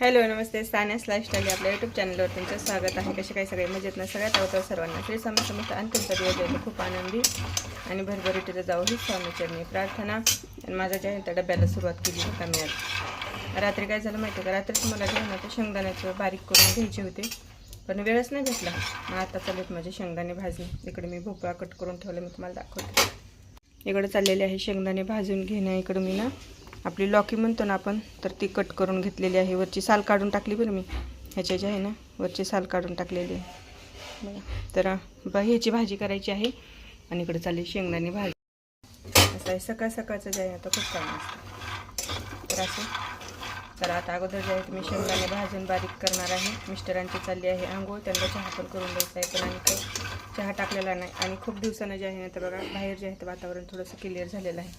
Hello नमस्ते. Sanya's lifestyle आपल्या YouTube चॅनलवर तुमचं स्वागत आहे. कसे काही सगळे? मजेत ना? सगळ्यात अगोदर सर्वांना श्री स्वामी समर्थ आणि तुमचा दिवस जायला खूप आनंदी आणि भरभरीटीचं जाऊ ही स्वामीचरणी प्रार्थना. आणि माझ्या ज्या आहे त्या डब्याला सुरुवात केली होता मी रात्री काय झालं माहिती आहे का? रात्रीच मला जेवणाचं शेंगदाण्याचं बारीक करून घ्यायचे होते. पण वेळच नाही भेटला. मग आता चालत माझे शेंगदाणे भाजणे. इकडे मी भोपळा कट करून ठेवला मी तुम्हाला दाखवते. इकडे चाललेले आहे शेंगदाणे भाजून घेणं इकडं मी ना आपली लॉकी म्हणतो ना आपण तर ती कट करून घेतलेली आहे. वरची साल काढून टाकली बरं मी. ह्याच्या जे आहे ना वरची साल काढून टाकलेली आहे. बघा. तर ब ह्याची भाजी करायची आहे आणि इकडे चालली शेंगदाणी भाजी. असं आहे सकाळ सकाळचं जे आहे आता खूप चांगलं असतं. तर असं. तर आता अगोदर जे आहे मी शेंगदाणे भाजून बारीक करणार आहे. मिस्टरांची चालली आहे आंघोळ त्यांना चहा पण करून द्यायचा आहे पण आणि काही चहा टाकलेला नाही आणि खूप दिवसानं जे आहे ना तर बघा बाहेर जे आहे ते वातावरण थोडंसं क्लिअर झालेलं आहे.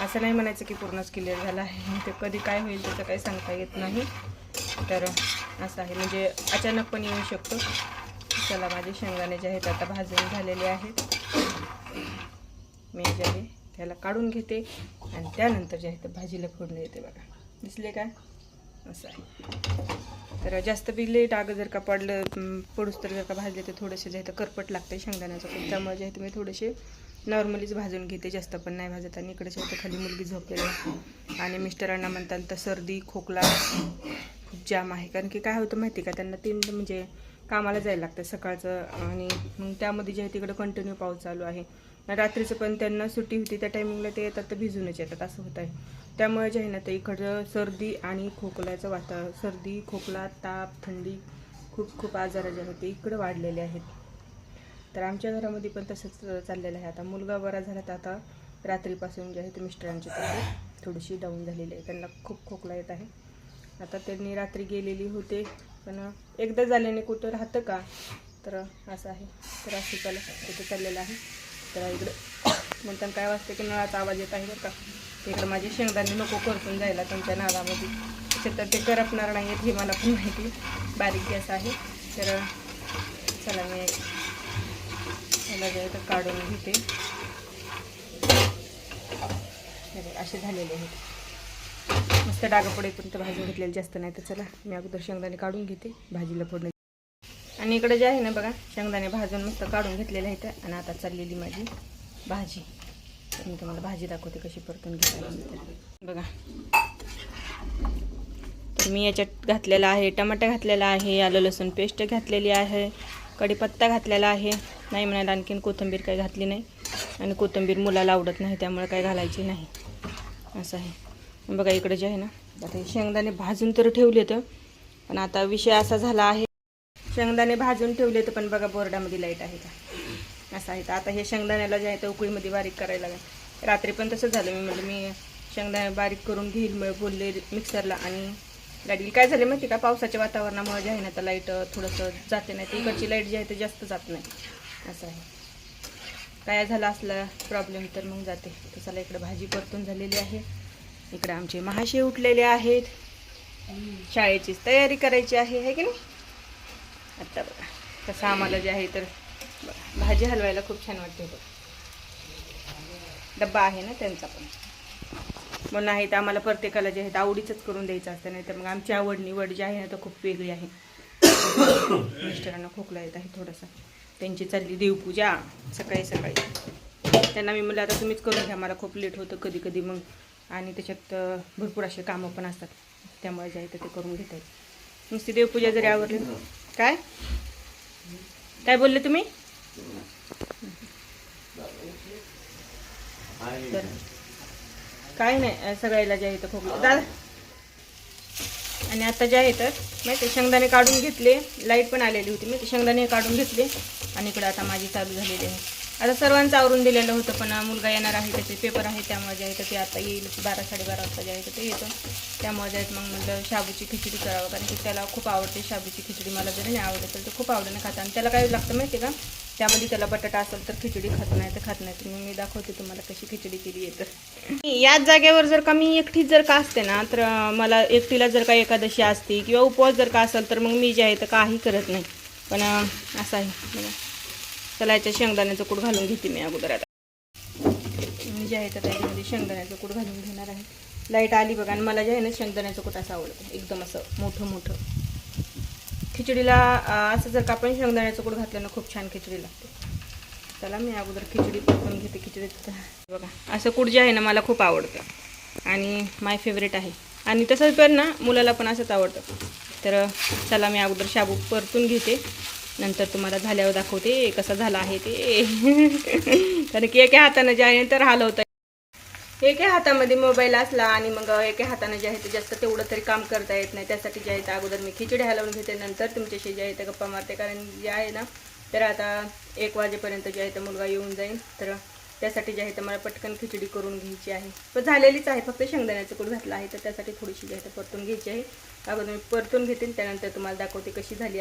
असं नाही म्हणायचं की पूर्णच क्लिअर झालं आहे. ते कधी काय होईल त्याचं काही सांगता येत नाही. तर असं आहे. म्हणजे अचानक पण येऊ शकतो. चला माझे शेंगदाणे जे आहेत आता भाजून झालेले आहेत. मी जे आहे त्याला काढून घेते आणि त्यानंतर जे आहे ते भाजीला फोडणी येते बघा. दिसले काय असं आहे. तर जास्त बी लेट अगं जर का पडलं पडूस तर जर का भाजले तर थोडेसे जे आहे करपट लागते शेंगदाण्याचं त्यामुळे जे आहे मी थोडेसे नॉर्मलीच भाजून घेते जास्त पण नाही भाजत. आणि इकडे जे खाली मुलगी झोपलेली आणि मिस्टरांना म्हणतात तर सर्दी खोकला खूप जाम आहे. कारण की काय होतं माहिती का? त्यांना तीन म्हणजे कामाला जायला लागतं सकाळचं आणि मग त्यामध्ये जे आहे तिकडं कंटिन्यू पाऊस चालू आहे. रात्रीचं पण त्यांना सुट्टी होती त्या टायमिंगला ते येतात तर भिजूनच येतात असं होत आहे. त्यामुळे जे आहे ना ते इकडं सर्दी आणि खोकल्याचं वातावरण सर्दी खोकला ताप थंडी खूप खूप आजार जे आहेत ते इकडं वाढलेले आहेत. तर आमच्या घरामध्ये पण तसंच चाललेलं आहे. आता मुलगा बरा झाला तर आता रात्रीपासून जे आहे ते मिस्टरांची थोडीशी डाऊन झालेली आहे. त्यांना खूप खोकला येत आहे. आता त्यांनी रात्री गेलेली होते. पण एकदा झाल्याने कुठं राहतं का? तर असं आहे. तर असं त्याला तिथे चाललेलं आहे. तर इकडं म्हणताना काय वाजतं की नळाचा आवाज येत आहे बरं का? तिकडं माझे शेंगदाणे नको करतून जायला तुमच्या नागामध्ये त्याच्यात तर ते करपणार नाही आहेत हे मला पण माहिती. बारीक गॅस आहे. तर चला मी मला जे तर काढून घेते. असे झालेले आहेत. मस्त डागापुढे पडेपर्यंत भाजून घेतलेली जास्त नाही तर चला मी अगोदर शेंगदाणे काढून घेते भाजीला फोडणे. आणि इकडे जे आहे ना बघा शेंगदाणे भाजून मस्त काढून घेतलेले आहेत आणि आता चाललेली माझी भाजी. मी तुम्हाला भाजी दाखवते कशी परतून घेतली बघा. तर मी याच्यात घातलेला आहे टमाटा घातलेला आहे आलं लसूण पेस्ट घातलेली आहे कढीपत्ता घातलेला आहे. नाही म्हणायला आणखीन कोथिंबीर काही घातली नाही. आणि कोथिंबीर मुलाला आवडत नाही त्यामुळे काही घालायची नाही. असं आहे. बघा इकडे जे आहे ना आता हे शेंगदाणे भाजून तर ठेवले तर पण आता विषय असा झाला आहे शेंगदाणे भाजून ठेवले होते पण बघा बोर्डामध्ये लाइट आहे का? असं आहे. तर आता हे शेंगदाण्याला जे आहे तर उकळीमध्ये बारीक करायला लागेल. रात्री पण तसं झालं. मी म्हणजे मी शेंगदाणे बारीक करून घेईल मग बोलले मिक्सरला आणि लाइट काय झाले माहिती का? पावसाच्या वातावरणामुळे जे आहे ना तर लाइट थोडंसं जाते नाही. तर इकडची लाइट जी आहे ते जास्त जात नाही. असं आहे. काय झालं असलं प्रॉब्लेम तर मग जाते. तसाला इकडे भाजी परतून झालेली आहे. इकडे आमचे महाशे उठलेले आहेत. शाळेचीच तयारी करायची आहे है की नाही? आत्ता बघा तसं आम्हाला जे आहे तर भाजी हलवायला खूप छान वाटते बघ. डब्बा आहे ना त्यांचा पण. मग नाही तर आम्हाला प्रत्येकाला जे आहे आवडीचंच करून द्यायचं असतं नाही तर मग आमची आवड निवड जी आहे ना तर खूप वेगळी आहे. मिस्टरांना खोकला येत आहे थोडासा. त्यांची चालली देवपूजा सकाळी सकाळी. त्यांना मी म्हणलं आता तुम्हीच करून घ्या मला खूप लेट होतं कधी कधी मग आणि त्याच्यात भरपूर असे कामं पण असतात. त्यामुळे जे आहे तर ते करून घेता. येईल नुसती देवपूजा जरी आवडली काय? काय बोलले तुम्ही? तर काय नाही सगळ्याला जे आहे तर खोकला. दादा? आणि आता जे आहे तर माहिती शेंगदाणे काढून घेतले. लाइट पण आलेली होती मी ते शेंगदाणे काढून घेतले. आणि इकडे आता माझी चालू झालेली आहे. आता सर्वांचं आवरून दिलेलं होतं पण मुलगा येणार आहे त्याचे पेपर आहे त्यामुळे जे आहे तर ते आता येईल बारा साडेबारा वाजता जे आहे तर ते येतं. त्यामुळे जे मग म्हटलं शाबूची खिचडी करावं कारण की त्याला खूप आवडते शाबूची खिचडी मला जरी नाही आवडत तर ते खूप आवडीनं खातं. आणि त्याला काय लागतं माहिती आहे का? त्यामध्ये त्याला बटाटा असेल तर खिचडी खात नाही तर खात नाही. तर मी दाखवते तुम्हाला कशी खिचडी केली आहे तर. याच जागेवर जर का मी एकटीच जर का असते ना तर मला एकटीला जर का एकादशी असती किंवा उपवास जर का असेल तर मग मी जे आहे तर काही करत नाही. पण असं आहे. चला याच्या शेंगदाण्याचं कूट घालून घेते मी अगोदर आता. मी जे आहे तर त्याच्यामध्ये शेंगदाण्याचं कूट घालून घेणार आहे. लाइट आली बघा आणि मला जे आहे ना शेंगदाण्याचं कूट असं आवडतं एकदम असं मोठं मोठं. खिचडीला असं जर का आपण शेंगदाण्याचं कूट घातलं ना खूप छान खिचडी लागते. चला मी अगोदर खिचडी पण घेते खिचडीत बघा असं कूट जे आहे ना मला खूप आवडतं. आणि माय फेवरेट आहे. आणि तसंच पण ना मुलाला पण असंच आवडतं. तर चला मी अगोदर शाबू परतून घेते. नंतर तुम्हाला झाल्यावर दाखवते कसा झाला आहे ते. कारण की एका हातानं जे आहे तर हलवतं एका हातामध्ये मोबाईल असला आणि मग एका हातानं जे आहे ते जास्त तेवढं तरी काम करता येत नाही. त्यासाठी जे आहे ते अगोदर मी खिचडी हलवून घेते. नंतर तुमच्याशी जे आहे ते गप्पा मारते. कारण जे आहे ना तर आता एक वाजेपर्यंत जे आहे ते मुलगा येऊन जाईल. तर त्यासाठी जे आहे तर मला पटकन खिचडी करून घ्यायची आहे. पण झालेलीच आहे. फक्त शेंगदाण्याचं कूट घातलं आहे. तर त्यासाठी थोडीशी जे आहे ते परतून घ्यायची आहे. अगोदर मी परतून घेते त्यानंतर तुम्हाला दाखवते कशी झाली आहे.